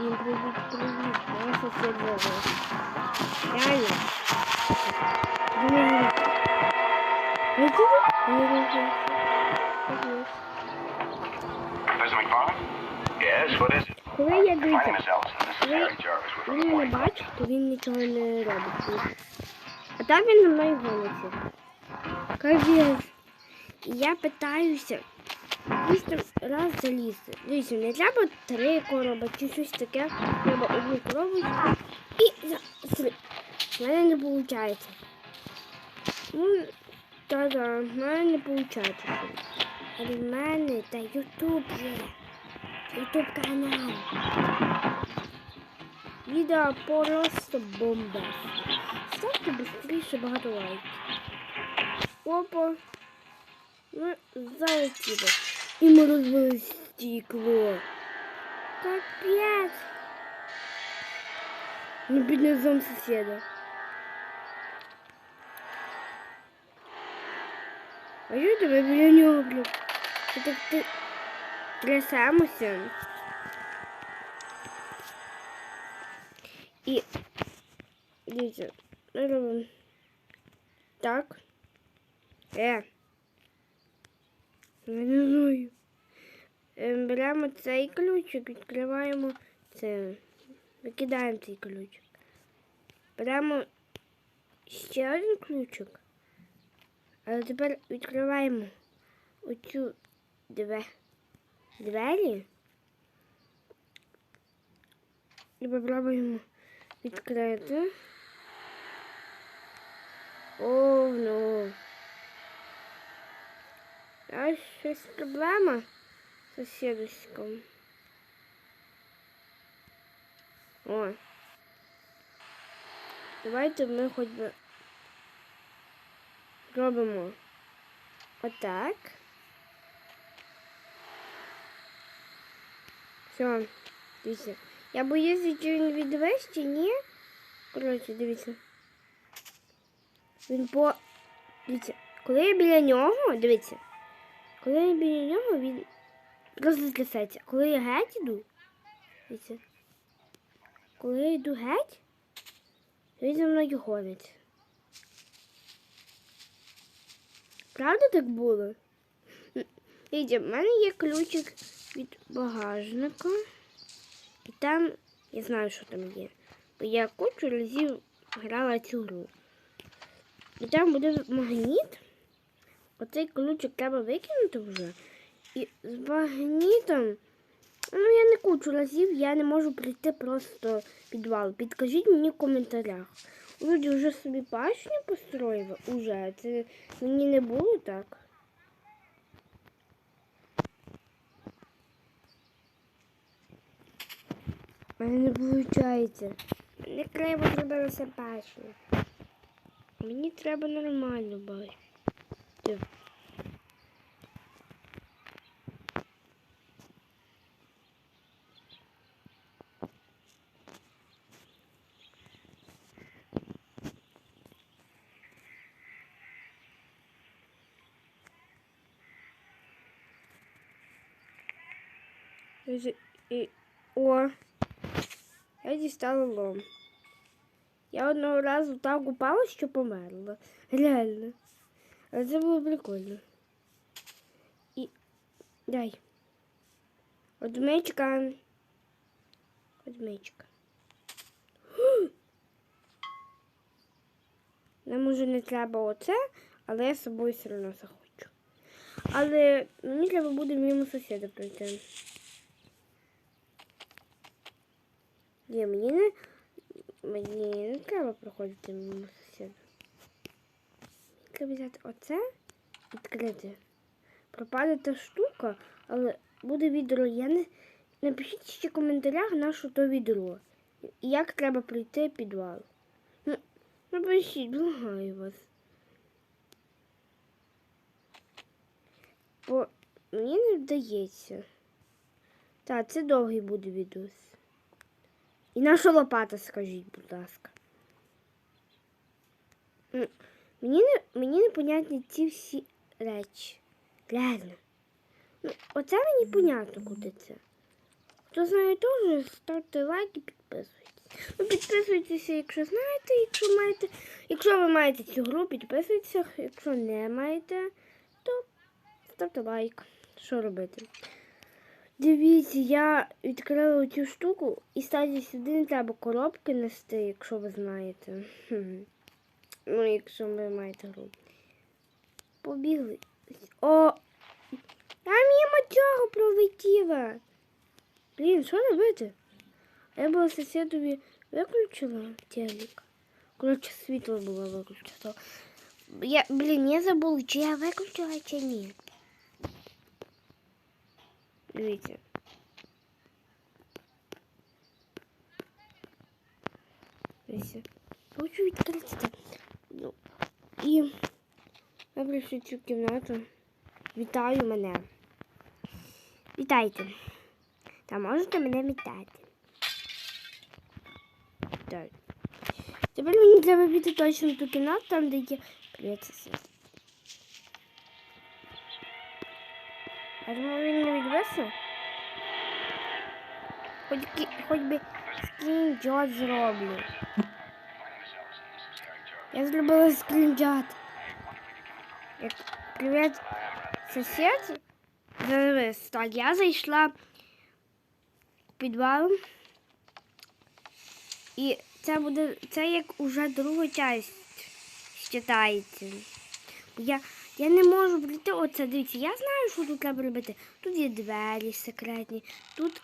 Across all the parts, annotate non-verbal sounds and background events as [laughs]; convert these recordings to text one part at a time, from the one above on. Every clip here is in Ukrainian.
Всім привіт, привіт. Наша сьогодні. Реально. Думаю, ви чули? Я розумію. Mr. McFarland? Yes, what is it? Коли я My дивіться, name is Ellison. This is коли Harry Jarvis. We're from він the не morning. бачить, то він нічого не робить. А так він за мною гониться. Капець. І я питаюся. Дійсно раз залізти. Дивіться, не треба три короби чи щось таке. Треба одну коробочку і за У мене не виходить. Ну, та-да, в мене не виходить. Але в мене та Ютуб є. Ютуб канал. Відео просто бомба. Ставте швидше багато лайків. Опа. Ми залетіли. І ми розбили стекло. Капець. Ну, бідний зом сусіда. А що тебе біля нього, блін? Ти так ти трясемося. І дивіться, ми робимо так. Е. Я не знаю. Ем, Беремо цей ключик, відкриваємо це. Викидаємо цей ключик. Беремо ще один ключик. Але тепер відкриваємо оцю две, двері. І попробуємо відкрити. О, ну. А щось проблема з сусідочком. О. Давайте ми хоч би робимо отак. Все, дивіться. Я боюся, чи він відвесь, чи ні. Коротше, дивіться. Він по. Дивіться, коли я біля нього, дивіться. Коли я біля нього, він розтрясається. Коли я геть дивіться. Коли я йду геть, він за мною гонить. Правда так було? Дивіться, в мене є ключик від багажника. І там я знаю, що там є. Бо я кучу разів грала цю гру. І там буде магніт. Оцей ключик треба викинути вже. І з магнітом. Ну, я не кучу разів, я не можу прийти просто в підвал. Підкажіть мені в коментарях. Люди вже собі башню построїли? Уже. Це мені не було так. У мене не виходить. Не треба зробилося башню. Мені треба нормально бачити. О! Я дістала лом. Я одного разу так упала, що померла. Реально. Але це було прикольно. І дай. Одмичка. Одмичка. [gasps] Нам уже не треба оце, але я з собою все одно захочу. Але мені треба буде мимо сусіда пройти. Ні, мені не мені не треба проходити мимо сусіда. Треба взяти оце, відкрити. Пропаде та штука, але буде відео. Я не... Напишіть ще в коментарях на що то відео. Як треба пройти підвал. Ну, напишіть, благаю вас. Бо мені не вдається. Так, це довгий буде відос. І наша лопата, скажіть, будь ласка. Мені не, мені непонятні ці всі речі. Реально. Ну, оце мені понятно, куди це. Хто знає теж, ставте лайк і підписуйтесь. Ну, підписуйтеся, якщо знаєте, якщо маєте. Якщо ви маєте цю гру, підписуйтеся. Якщо не маєте, то ставте лайк. Що робити? Дивіться, я відкрила цю штуку і статі сюди не треба коробки нести, якщо ви знаєте. [laughs] Ну, якщо ви маєте гру. Побігли. О! Я мимо цього пролетіла. Блін, що робити? Я була сусідові виключила телек. Коротше, світло було виключено. Я, блін, я забула, чи я виключила, чи ні. Дивіться. Дивіться. Хочу відкрити. Ну, і я прийшла в цю кімнату. Вітаю мене. Вітайте. Та можете мене вітати. Так. Тепер мені треба піти точно в ту кімнату, там де є. Привіт, сусід. Я думаю, він не відвесе. Хоч, хоч би скрінджот зроблю. Я зробила скрінджот. Як привіт, сусід. Зараз, так, я зайшла в підвал. І це буде, це як уже друга часть читається. Я, я не можу прийти оце, дивіться, я знаю, що тут треба робити. Тут є двері секретні, тут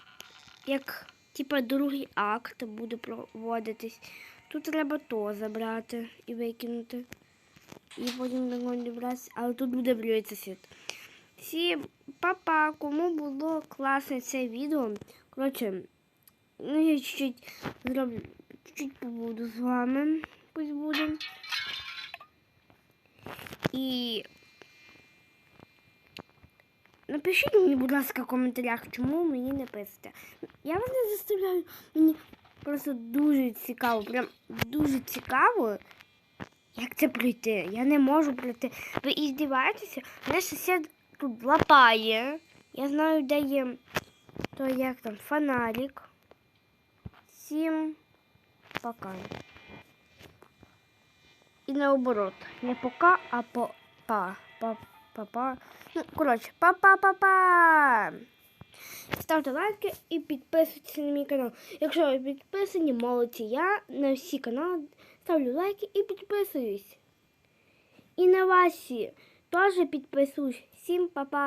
як типа другий акт буде проводитись. Тут треба то забрати і викинути. І потім до добратися, але тут буде влюється світ. Всім папа, кому було класне це відео. Коротше, ну я чуть-чуть зроблю, чуть-чуть побуду з вами. Пусть буде. І напишіть мені, будь ласка, в коментарях, чому мені не писати. Я вас не заставляю, мені просто дуже цікаво, прям дуже цікаво, як це пройти. Я не можу пройти. Ви іздіваєтеся, мене сусід тут лапає. Я знаю, де є то як там фонарик. Всім пока. І наоборот. Не пока, а по па. Па па па. Ну, коротше, па-па-па-па. Ставте лайки і підписуйтесь на мій канал. Якщо ви підписані, молодці, я на всі канали ставлю лайки і підписуюсь. І на ваші теж підписуюсь. Всім па-па.